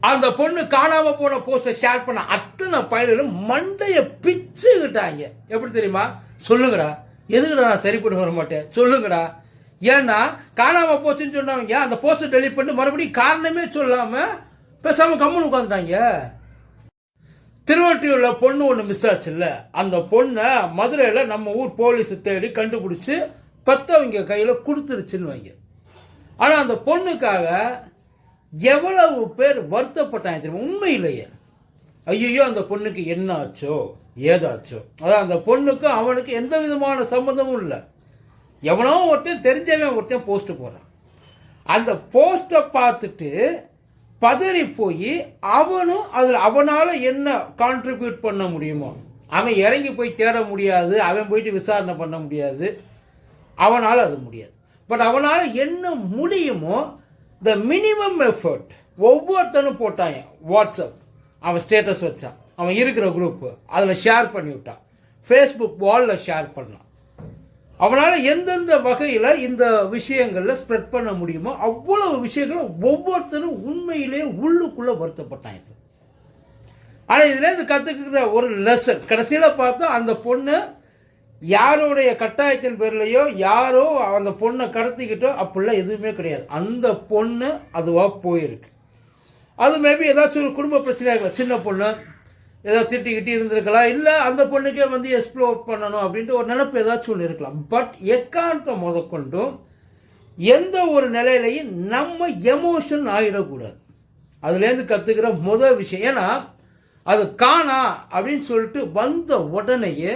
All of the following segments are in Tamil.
அந்த பொண்ணு காணாம போன போஸ்டை ஷேர் பண்ண அத்தனை பயல்களும் மண்டையை பிச்சுக்கிட்டாங்க. எப்படி தெரியுமா? சொல்லுங்கடா. எதுக்குடா நான் சரிப்பட்டு வர மாட்டேன்? சொல்லுங்கடா. ஏன்னா காணாம போச்சுன்னு சொன்னவங்க அந்த போஸ்டர் டெலிட் பண்ணி மறுபடியும் காரணமே சொல்லாம பேசாம கம்முன்னு உட்காந்துட்டாங்க திருவொற்றியூர்ல பொண்ணு ஒன்று மிஸ் ஆச்சுல்ல. அந்த பொண்ணை மதுரையில் நம்ம ஊர் போலீஸ் தேடி கண்டுபிடிச்சி பத்தவங்க கையில் கொடுத்துருச்சுன்னு வைங்க. ஆனால் அந்த பொண்ணுக்காக எவ்வளவு பேர் வருத்தப்பட்டாங்க தெரியுமா? உண்மையிலேயே. ஐயோ அந்த பொண்ணுக்கு என்ன ஆச்சோ ஏதாச்சோ. அதான் அந்த பொண்ணுக்கும் அவனுக்கு எந்த விதமான சம்மந்தமும் இல்லை. எவனோ ஒருத்தன் தெரிஞ்சவன் ஒருத்தன் போஸ்ட்டு போகிறான் அந்த போஸ்ட்டை பார்த்துட்டு பதறி போய் அவனும் அதில் அவனால் என்ன கான்ட்ரிபியூட் பண்ண முடியுமோ அவன் இறங்கி போய் தேட முடியாது அவன் போயிட்டு விசாரணை பண்ண முடியாது அவனால் அது முடியாது. பட் அவனால் என்ன முடியுமோ த மினிமம் எஃபர்ட் ஒவ்வொருத்தனும் போட்டாங்க வாட்ஸ்அப் அவன் ஸ்டேட்டஸ் வச்சான். அவன் இருக்கிற குரூப்பு அதில் ஷேர் பண்ணி விட்டான். ஃபேஸ்புக் வாலில் ஷேர் பண்ணான். அவனால் எந்தெந்த வகையில் இந்த விஷயங்களில் ஸ்ப்ரெட் பண்ண முடியுமோ அவ்வளவு விஷயங்களும் ஒவ்வொருத்தரும் உண்மையிலே உள்ளுக்குள்ளே வருத்தப்பட்டாங்க சார் ஆனால் இதுலேருந்து கற்றுக்கிற ஒரு லெசன் கடைசியில் பார்த்தா அந்த பொண்ணு யாருடைய கட்டாயத்தின் பேர்லையோ யாரோ அந்த பொண்ணை கடத்திக்கிட்டோ அப்படிலாம் எதுவுமே கிடையாது. அந்த பொண்ணு அதுவாக போயிருக்கு. அது மேபி ஏதாச்சும் ஒரு குடும்ப பிரச்சனையாக இருக்கலாம். சின்ன பொண்ணு ஏதோ திட்டிக்கிட்டு இருந்திருக்கலாம். இல்லை அந்த பொண்ணுக்கே வந்து எக்ஸ்ப்ளோர் பண்ணணும் அப்படின்ட்டு ஒரு நினப்பு ஏதாச்சும் ஒன்று இருக்கலாம். பட் எக்காரணத்தை முதற்கொண்டும் எந்த ஒரு நிலையிலையும் நம்ம எமோஷன் ஆகிடக்கூடாது அதுலேருந்து கற்றுக்கிற முதல் விஷயம் ஏன்னா அது காணா அப்படின்னு சொல்லிட்டு வந்த உடனேயே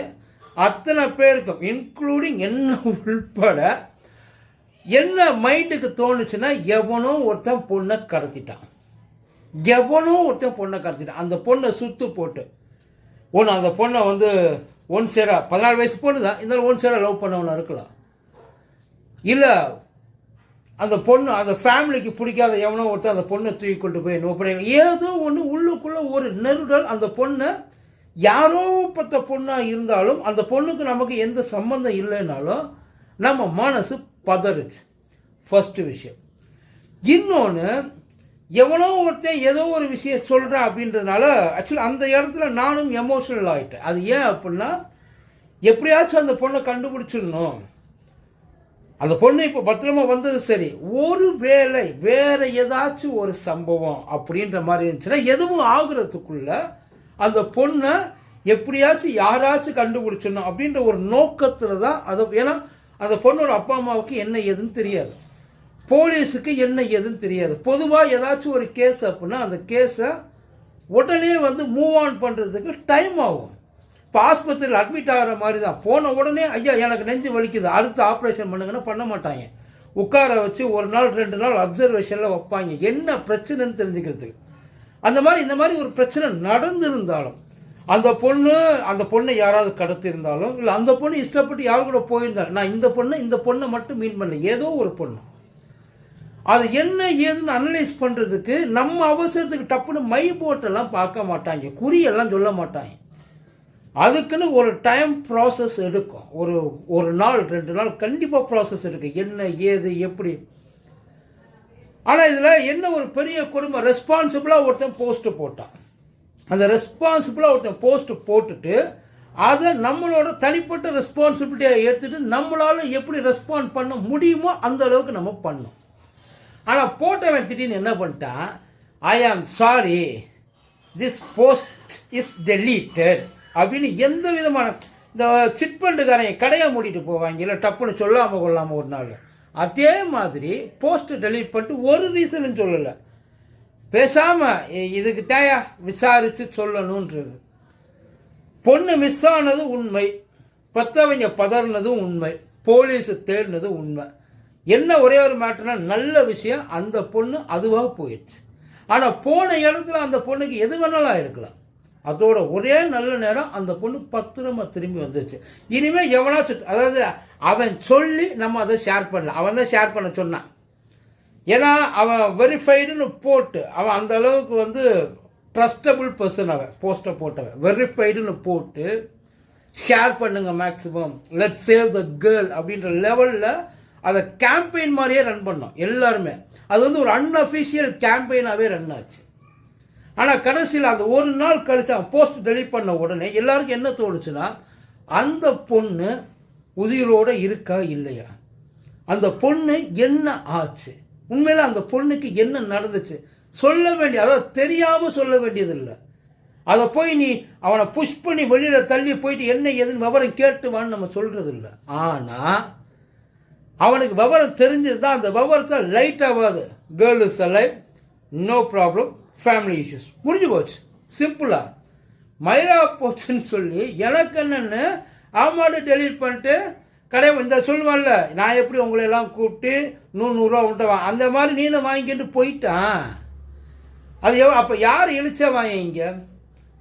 அத்தனை பேருக்கும் இன்க்ளூடிங் என்ன உள்பட என்ன மைண்டுக்கு தோணுச்சுன்னா எவனோ ஒருத்தன் பொண்ணை கடத்திட்டான். எவனோ ஒருத்தன் பொண்ணை கடத்திட்டான். அந்த பொண்ணை சுத்து போட்டு. ஒன்று அந்த பொண்ணை வந்து ஒன் சேரா பதினாலு வயசு பொண்ணு தான் இருந்தாலும் ஒன் சேரா லவ் பண்ணவனா இருக்கலாம். இல்லை அந்த பொண்ணு அந்த ஃபேமிலிக்கு பிடிக்காத எவனோ ஒருத்தன் அந்த பொண்ணை தூக்கி கொண்டு போய் என்ன ஏதோ ஒன்று உள்ளுக்குள்ளே ஒரு நெருடல் அந்த பொண்ணை யாரோ பத்த பொண்ணாக இருந்தாலும் அந்த பொண்ணுக்கு நமக்கு எந்த சம்மந்தம் இல்லைனாலும் நம்ம மனசு பதறுச்சு. ஃபஸ்ட்டு விஷயம். இன்னொன்று எவனோ ஒருத்தன் ஏதோ ஒரு விஷயம் சொல்கிறான் அப்படின்றதுனால ஆக்சுவலி அந்த இடத்துல நானும் எமோஷனல் ஆகிட்டேன் அது ஏன் அப்படின்னா எப்படியாச்சும் அந்த பொண்ணை கண்டுபிடிச்சிடணும். அந்த பொண்ணு இப்போ பத்திரமா வந்தது சரி. ஒரு வேலை வேற ஏதாச்சும் ஒரு சம்பவம் அப்படின்ற மாதிரி இருந்துச்சுன்னா எதுவும் ஆகுறதுக்குள்ள அந்த பொண்ணை எப்படியாச்சும் யாராச்சும் கண்டுபிடிச்சிடணும் அப்படின்ற ஒரு நோக்கத்தில் தான் அதை ஏன்னா அந்த பொண்ணோட அப்பா அம்மாவுக்கு என்ன ஏதுன்னு தெரியாது. போலீஸுக்கு என்ன ஏதுன்னு தெரியாது. பொதுவாக ஏதாச்சும் ஒரு கேஸ் அப்படின்னா அந்த கேஸை உடனே வந்து மூவ் ஆன் பண்ணுறதுக்கு டைம் ஆகும். இப்போ ஆஸ்பத்திரியில் அட்மிட் ஆகிற மாதிரி தான் போன உடனே ஐயா எனக்கு நெஞ்சு வலிக்குது அடுத்து ஆப்ரேஷன் பண்ணுங்கன்னா பண்ண மாட்டாங்க. உட்கார வச்சு ஒரு நாள் ரெண்டு நாள் அப்சர்வேஷனில் வைப்பாங்க. என்ன பிரச்சனைன்னு தெரிஞ்சுக்கிறதுக்கு. அந்த மாதிரி இந்த மாதிரி ஒரு பிரச்சனை நடந்திருந்தாலும் அந்த பொண்ணு அந்த பொண்ணை யாராவது கடத்திருந்தாலும் இல்லை அந்த பொண்ணு இஷ்டப்பட்டு யார் கூட போயிருந்தாலும் நான் இந்த பொண்ணை இந்த பொண்ணை மட்டும் மீன் பண்ண ஏதோ ஒரு பொண்ணு. அது என்ன ஏதுன்னு அனலைஸ் பண்ணுறதுக்கு நம்ம அவசரத்துக்கு டப்புன்னு மை போட்டெல்லாம் பார்க்க மாட்டாங்க. குறியெல்லாம் சொல்ல மாட்டாங்க. அதுக்குன்னு ஒரு டைம் ப்ராசஸ் எடுக்கும். ஒரு ஒரு நாள் ரெண்டு நாள் கண்டிப்பாக ப்ராசஸ் எடுக்கும். என்ன ஏது எப்படி? ஆனால் இதில் என்ன ஒரு பெரிய கொடுமை? ரெஸ்பான்சிபிளாக ஒருத்தன் போஸ்ட்டு போட்டான். அந்த ரெஸ்பான்சிபிளாக ஒருத்தன் போஸ்ட்டு போட்டுட்டு அதை நம்மளோட தனிப்பட்ட ரெஸ்பான்சிபிலிட்டியாக எடுத்துகிட்டு நம்மளால் எப்படி ரெஸ்பாண்ட் பண்ண முடியுமோ அந்த அளவுக்கு நம்ம பண்ணோம். ஆனால் போட்டவன் திடீர்னு என்ன பண்ணிட்டான்? I am sorry this post is deleted அப்படின்னு எந்த விதமான இந்த சிட்பண்டுக்காரங்க கடையை மூடிட்டு போவாங்க இல்லை டப்புன்னு சொல்லாமல் கொள்ளாமல் ஒரு நாள். அதே மாதிரி போஸ்ட் டெலீட் பண்ணிட்டு ஒரு ரீசனும் சொல்லலை. பேசாமல் இதுக்கு தேயா விசாரித்து சொல்லணுன்றது பொண்ணு மிஸ் ஆனது உண்மை. பத்தவங்க பதறினதும் உண்மை. போலீஸ் தேடினது உண்மை. என்ன ஒரே ஒரு மேட்டர்னா நல்ல விஷயம் அந்த பொண்ணு அதுவாக போயிடுச்சு. ஆனால் போன இடத்துல அந்த பொண்ணுக்கு எது வேணாலும் இருக்கலாம் அதோட ஒரே நல்ல நேரம் அந்த பொண்ணு பத்திரமா திரும்பி வந்துருச்சு. இனிமேல் எவனாச்சும் அதாவது அவன் சொல்லி நம்ம அதை ஷேர் பண்ணல. அவன் தான் ஷேர் பண்ண சொன்னான் ஏன்னா அவன் வெரிஃபைடுன்னு போட்டு அவன் அந்த அளவுக்கு வந்து ட்ரஸ்டபுள் பர்சன் அவன் போஸ்ட்டை போட்டவன். வெரிஃபைடுன்னு போட்டு ஷேர் பண்ணுங்க maximum let save the girl அப்படின்ற லெவலில் அதை கேம்பெயின் மாதிரியே ரன் பண்ணோம் எல்லாருமே. அது வந்து ஒரு அன்அஃபிஷியல் கேம்பெயினாகவே ரன் ஆச்சு. ஆனால் கடைசியில் அந்த ஒரு நாள் கழிச்சு அவன் போஸ்ட் டெலிட் பண்ண உடனே எல்லாருக்கும் என்ன தோணுச்சுன்னா அந்த பொண்ணு உயிரோட இருக்கா இல்லையா? அந்த பொண்ணு என்ன ஆச்சு? உண்மையில் அந்த பொண்ணுக்கு என்ன நடந்துச்சு? சொல்ல வேண்டிய அதாவது தெரியாமல் சொல்ல வேண்டியதில்லை. அதை போய் நீ அவனை புஷ் பண்ணி வெளியில் தள்ளி போயிட்டு என்ன ஏதுன்னு விவரம் கேட்டுவான்னு நம்ம சொல்கிறது இல்லை ஆனால் அவனுக்கு விவரம் தெரிஞ்சிருந்தால் அந்த விவரத்தை லைட் ஆகாது. Girl is alive no problem family issues முடிஞ்சு போச்சு. சிம்பிளாக மயிரா போச்சுன்னு சொல்லி எனக்கு என்னென்னு ஆமாடு டெலிட் பண்ணிட்டு கடை இந்த சொல்லுவான்ல நான் எப்படி உங்களை எல்லாம் கூப்பிட்டு நூறு நூறுரூவா உன்ட்ட அந்த மாதிரி நீனை வாங்கிட்டு போயிட்டான். அது எவ் அப்போ யார் இழிச்சா வாங்கிங்க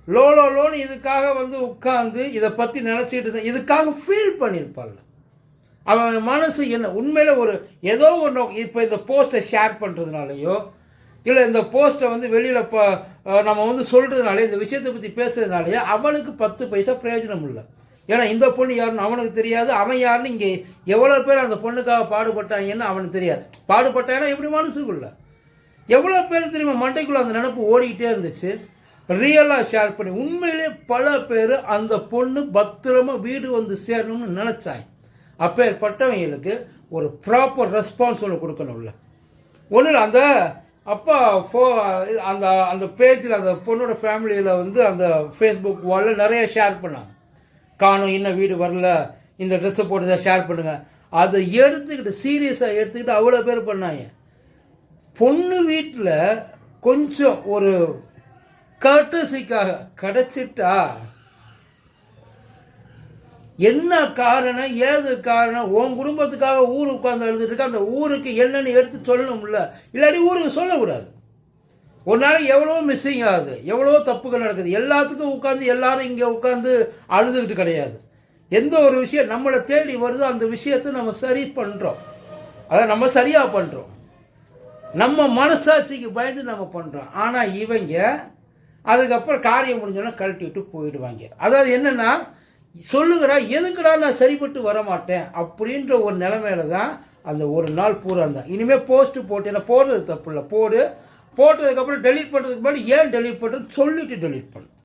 லோ லோ லோன்னு இதுக்காக வந்து உட்காந்து இதை பற்றி நினச்சிக்கிட்டு இருந்தேன் இதுக்காக ஃபீல் பண்ணியிருப்பாள்ல அவன் மனசு என்ன உண்மையில் ஒரு ஏதோ ஒரு இப்போ இந்த போஸ்ட்டை ஷேர் பண்ணுறதுனாலையோ இல்லை இந்த போஸ்ட்டை வந்து வெளியில் இப்போ நம்ம வந்து சொல்கிறதுனாலே இந்த விஷயத்தை பற்றி பேசுகிறதுனாலே அவனுக்கு பத்து பைசா பிரயோஜனம் இல்லை. ஏன்னா இந்த பொண்ணு யாருன்னு அவனுக்கு தெரியாது. அவன் யாருன்னு இங்கே எவ்வளோ பேர் அந்த பொண்ணுக்காக பாடுபட்டாங்கன்னு அவனுக்கு தெரியாது. பாடுபட்டாங்கன்னா எப்படி மனசுக்குள்ள? எவ்வளோ பேர் தெரியுமா மண்டைக்குள்ளே அந்த நினப்பு ஓடிக்கிட்டே இருந்துச்சு? ரியலாக ஷேர் பண்ணி உண்மையிலே பல பேர் அந்த பொண்ணு பத்திரமா வீடு வந்து சேரணும்னு நினச்சாங்க. அப்பேற்பட்டவங்களுக்கு ஒரு ப்ராப்பர் ரெஸ்பான்ஸ் ஒன்று கொடுக்கணும்ல. ஒன்றும் இல்லை அந்த அப்பா ஃபோ அந்த அந்த பேஜில் அந்த பொண்ணோட ஃபேமிலியில் வந்து அந்த ஃபேஸ்புக் வாலில் நிறைய ஷேர் பண்ணாங்க. காணும் இன்னும் வீடு வரல இந்த ட்ரெஸ்ஸை போட்டு ஷேர் பண்ணுங்கள் அதை எடுத்துக்கிட்டு சீரியஸாக எடுத்துக்கிட்டு அவ்வளோ பேர் பண்ணாங்க. பொண்ணு வீட்டில் கொஞ்சம் ஒரு கர்டசிக்காக கிடச்சிட்டா என்ன காரணம்? ஏது காரணம்? உன் குடும்பத்துக்காக ஊர் உட்காந்து எழுதிட்டு அந்த ஊருக்கு என்னன்னு எடுத்து சொல்லணும்ல. இல்லாட்டி ஊருக்கு சொல்லக்கூடாது. ஒரு நாளைக்கு எவ்வளோ மிஸ்ஸிங் ஆகுது. எவ்வளோ தப்புகள் நடக்குது. எல்லாத்துக்கும் உட்காந்து எல்லாரும் இங்கே உட்காந்து அழுதுகிட்டு கிடையாது. எந்த ஒரு விஷயம் நம்மளை தேடி வருதோ அந்த விஷயத்தை நம்ம சரி பண்ணுறோம் அதை நம்ம சரியாக பண்ணுறோம் நம்ம மனசாட்சிக்கு பயந்து நம்ம பண்ணுறோம் ஆனால் இவங்க அதுக்கப்புறம் காரியம் முடிஞ்சோன்னா கழட்டி விட்டு போயிடுவாங்க. அதாவது என்னென்னா சொல்லுங்கடா எதுக்குடா நான் சரிப்பட்டு வர மாட்டேன் அப்படின்ற ஒரு நிலைமையில தான் அந்த ஒரு நாள் பூரா இருந்தேன். இனிமேல் போஸ்ட்டு போட்டு என்ன போடுறது தப்பு இல்லை போடு. போட்டதுக்கப்புறம் டெலீட் பண்ணுறதுக்கு முன்னாடி ஏன் டெலீட் பண்ணுறதுன்னு சொல்லிட்டு டெலீட் பண்ணு.